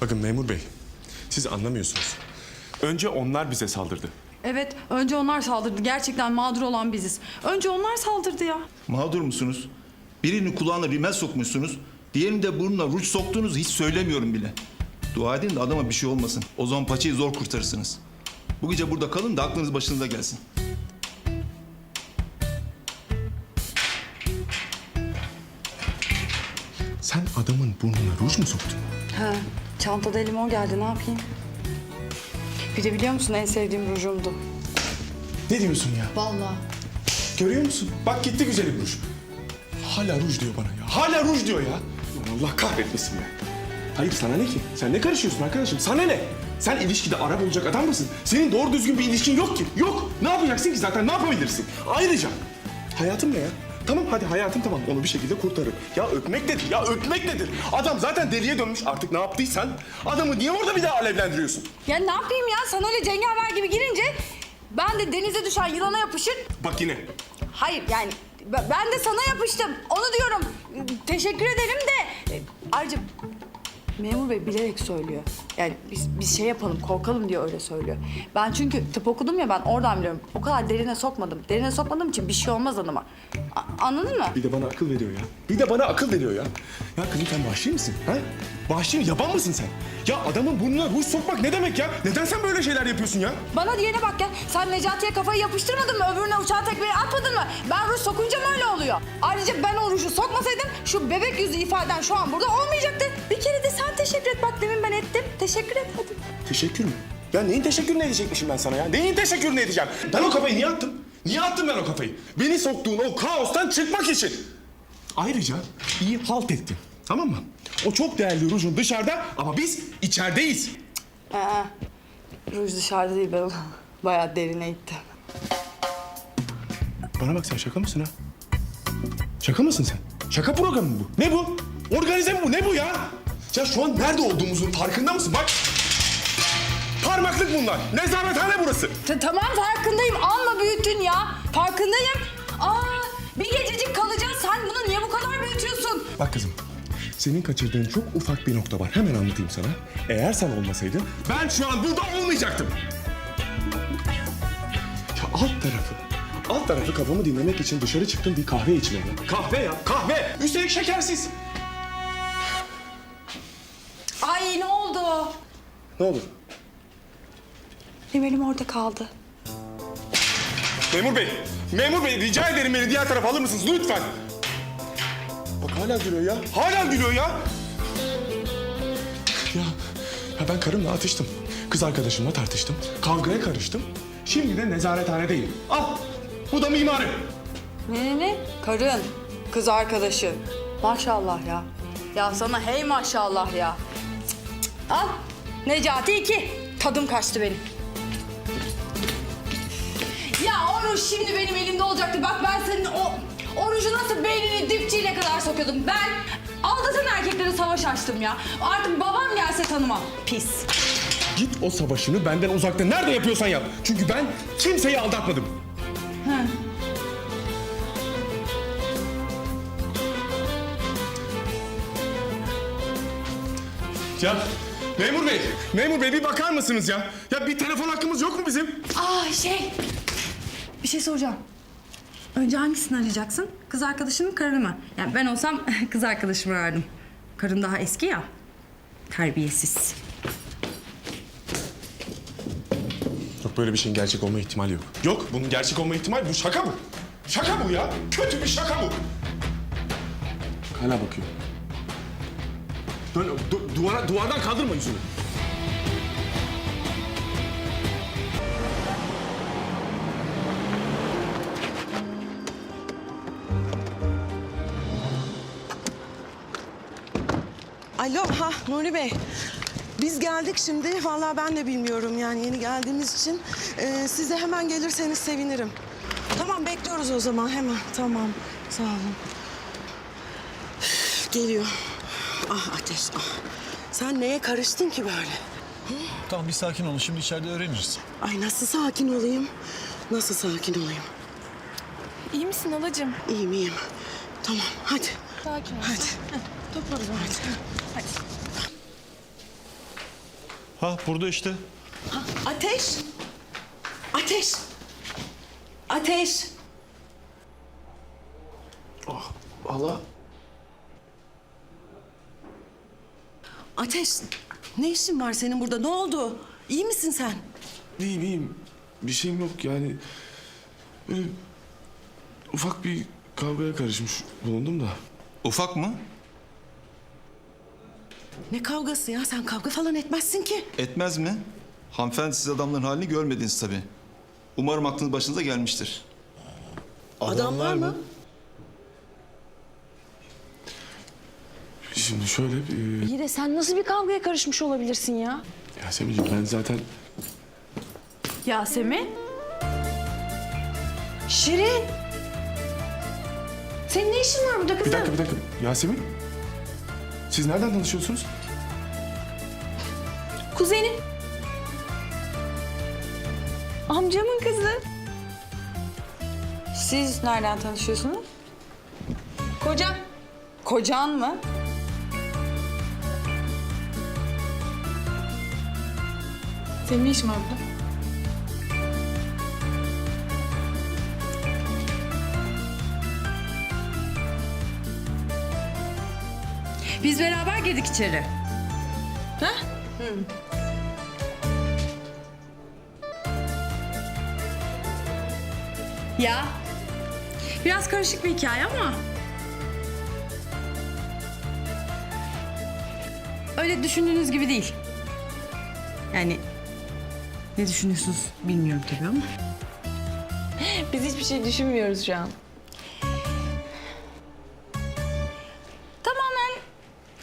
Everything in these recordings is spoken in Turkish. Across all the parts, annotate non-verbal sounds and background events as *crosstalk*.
Bakın memur bey, siz anlamıyorsunuz. Önce onlar bize saldırdı. Evet, önce onlar saldırdı. Gerçekten mağdur olan biziz. Önce onlar saldırdı ya. Mağdur musunuz? Birini kulağına rimel sokmuşsunuz. Diğerini de burnuna ruj soktuğunuzu hiç söylemiyorum bile. Dua edin de adama bir şey olmasın. O zaman paçayı zor kurtarırsınız. Bu gece burada kalın da aklınız başınıza gelsin. Sen adamın burnuna ruj mu soktun? Ha, çantada elime o geldi. Ne yapayım? Bir de biliyor musun en sevdiğim rujumdu. Ne diyorsun ya? Vallahi. Görüyor musun? Bak gitti güzelim ruj. Hala ruj diyor bana ya. Hala ruj diyor ya. Allah kahretmesin be. Hayır sana ne ki? Sen ne karışıyorsun arkadaşım? Sana ne? Sen ilişkide ara bulacak adam mısın? Senin doğru düzgün bir ilişkin yok ki. Yok. Ne yapacaksın ki zaten? Ne yapabilirsin? Ayrıca hayatım ne ya? Tamam hadi hayatım tamam onu bir şekilde kurtarırım. Ya öpmek nedir? Ya öpmek nedir? Adam zaten deliye dönmüş artık ne yaptıysan adamı niye orada bir daha alevlendiriyorsun? Ya ne yapayım ya? Sen öyle cengaver gibi girince ben de denize düşen yılana yapışır. Bak yine. Hayır yani ben ben de sana yapıştım. Onu diyorum. Teşekkür ederim de. e, Ayrıca memur bey bilerek söylüyor. Yani biz, biz şey yapalım, korkalım diye öyle söylüyor. Ben çünkü tıp okudum ya ben oradan biliyorum. O kadar derine sokmadım. Derine sokmadığım için bir şey olmaz adama. A- anladın mı? Bir de bana akıl veriyor ya. Bir de bana akıl veriyor ya. Ya kızım sen vahşi misin? Ha? Vahşi mi? Yaban mısın sen? Ya adamın burnuna ruj sokmak ne demek ya? Neden sen böyle şeyler yapıyorsun ya? Bana diyene bak ya. Sen Necati'ye kafayı yapıştırmadın mı? Öbürüne uçağa tekmeyi atmadın mı? Ben ruj sokunca mı öyle oluyor? Ayrıca ben o ruju sokmasaydım şu bebek yüzü ifaden şu an burada olmayacaktı. Bir kere de sen teşekkür et. Bak demin ben ettim. Teşekkür et hadi. Teşekkür mü? Ya neyin teşekkürünü edecekmişim ben sana ya? Neyin teşekkürünü edeceğim? Ben o kafayı niye attım? Niye attım ben o kafayı? Beni soktuğun o kaostan çıkmak için. Ayrıca iyi halt ettin. Tamam mı? O çok değerli rujun dışarıda ama biz içerideyiz. Aa, ruj dışarıda değil ben *laughs* bayağı derine ittim. Bana bak sen şaka mısın ha? Şaka mısın sen? Şaka programı mı bu? Ne bu? Organize mi bu? Ne bu ya? Ya şu an nerede olduğumuzun farkında mısın? Bak. Parmaklık bunlar. Nezarethane burası. Ta- tamam farkındayım. Alma büyüttün ya. Farkındayım. Aa, bir gececik kalacağız. Sen bunu niye bu kadar büyütüyorsun? Bak kızım. Senin kaçırdığın çok ufak bir nokta var. Hemen anlatayım sana. Eğer sen olmasaydın ben şu an burada olmayacaktım. Ya alt tarafı, alt tarafı kafamı dinlemek için dışarı çıktım bir kahve içmeye. Kahve ya, kahve. Üstelik şekersiz. Ay ne oldu? Ne olur? Benim orada kaldı. Memur bey, memur bey rica ederim beni diğer tarafa alır mısınız lütfen? Hala gülüyor ya, hala gülüyor ya. Ya, ya ben karımla atıştım. Kız arkadaşımla tartıştım. Kavgaya karıştım. Şimdi de nezarethanedeyim. Al, bu da mimarı. Ne ne ne? Karın, kız arkadaşın. Maşallah ya. Ya sana hey maşallah ya. Cık, cık. Al. Necati iki. Tadım kaçtı benim. Ya o ruj şimdi benim elimde olacaktı. Bak ben senin o, sokuyordum. Ben aldatan erkeklere savaş açtım ya. Artık babam gelse tanımam. Pis. Git o savaşını benden uzakta nerede yapıyorsan yap. Çünkü ben kimseyi aldatmadım. Ya memur bey, memur bey bir bakar mısınız ya? Ya bir telefon hakkımız yok mu bizim? Aa şey. Bir şey soracağım. Önce hangisini arayacaksın? Kız arkadaşının karını mı? Yani ben olsam *laughs* kız arkadaşımı arardım. Karın daha eski ya. Terbiyesiz. Yok böyle bir şeyin gerçek olma ihtimali yok. Yok bunun gerçek olma ihtimali bu şaka bu. Şaka bu ya. Kötü bir şaka bu. Hala bakıyor. Dön, du- duvara, duvardan kaldırma yüzünü. Alo, ha Nuri Bey. Biz geldik şimdi. Vallahi ben de bilmiyorum yani yeni geldiğimiz için. Ee, siz de hemen gelirseniz sevinirim. Tamam bekliyoruz o zaman hemen. Tamam. Sağ olun. Üf, Geliyor. Ah Ateş, ah. Sen neye karıştın ki böyle? Tamam bir sakin olun. Şimdi içeride öğreniriz. Ay nasıl sakin olayım? Nasıl sakin olayım? İyi misin halacığım? İyiyim, iyiyim. Tamam, hadi. Sakin ol. Hadi. Toparız hadi. Hadi. Ha burada işte. Ateş. Ateş. Ateş. Allah. Ateş. Ne işin var senin burada? Ne oldu? İyi misin sen? İyiyim iyiyim. Bir şeyim yok yani. Böyle ufak bir kavgaya karışmış bulundum da. Ufak mı? Ne kavgası ya? Sen kavga falan etmezsin ki. Etmez mi? Hanımefendi siz adamların halini görmediniz tabii. Umarım aklınız başınıza gelmiştir. Adamlar mı? Şimdi şöyle bir... İyi de sen nasıl bir kavgaya karışmış olabilirsin ya? Yasemin'ciğim ben zaten... Yasemin? Şirin! Senin ne işin var burada Bir kızım? dakika bir dakika. Yasemin? Siz nereden tanışıyorsunuz? Kuzenim. Amcamın kızı. Siz nereden tanışıyorsunuz? Kocam. Kocan mı? Senin ne işin var burada? Biz beraber girdik içeri. Ha? Ya. Biraz karışık bir hikaye ama. Öyle düşündüğünüz gibi değil. Yani ne düşünüyorsunuz bilmiyorum tabii ama. Biz hiçbir şey düşünmüyoruz şu an.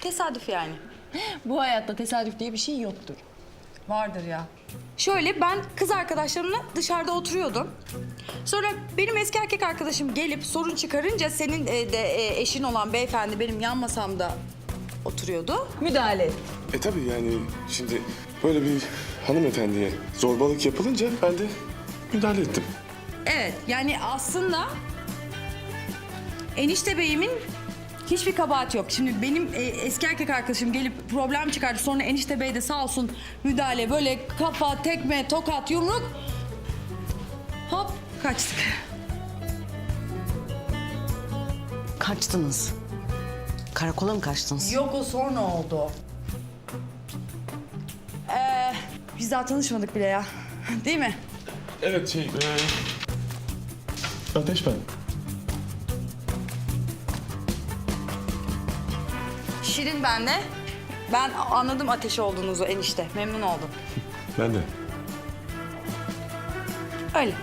Tesadüf yani. *gasps* Bu hayatta tesadüf diye bir şey yoktur. Vardır ya. Şöyle ben kız arkadaşlarımla dışarıda oturuyordum. Sonra benim eski erkek arkadaşım gelip sorun çıkarınca senin e, de e, eşin olan beyefendi benim yan masamda oturuyordu. Müdahale et. E tabii yani şimdi böyle bir hanımefendiye zorbalık yapılınca ben de müdahale ettim. Evet yani aslında enişte beyimin hiçbir kabahati yok. Şimdi benim e, eski erkek arkadaşım gelip problem çıkardı. Sonra enişte bey de sağ olsun müdahale böyle kafa, tekme, tokat, yumruk. Hop kaçtık. Kaçtınız. Karakola mı kaçtınız? Yok o sonra oldu. Ee, biz daha tanışmadık bile ya. Değil mi? Evet şey... e, Ateş ben. Şirin ben de. Ben anladım ateşi olduğunuzu enişte. Memnun oldum. Ben de. Öyle.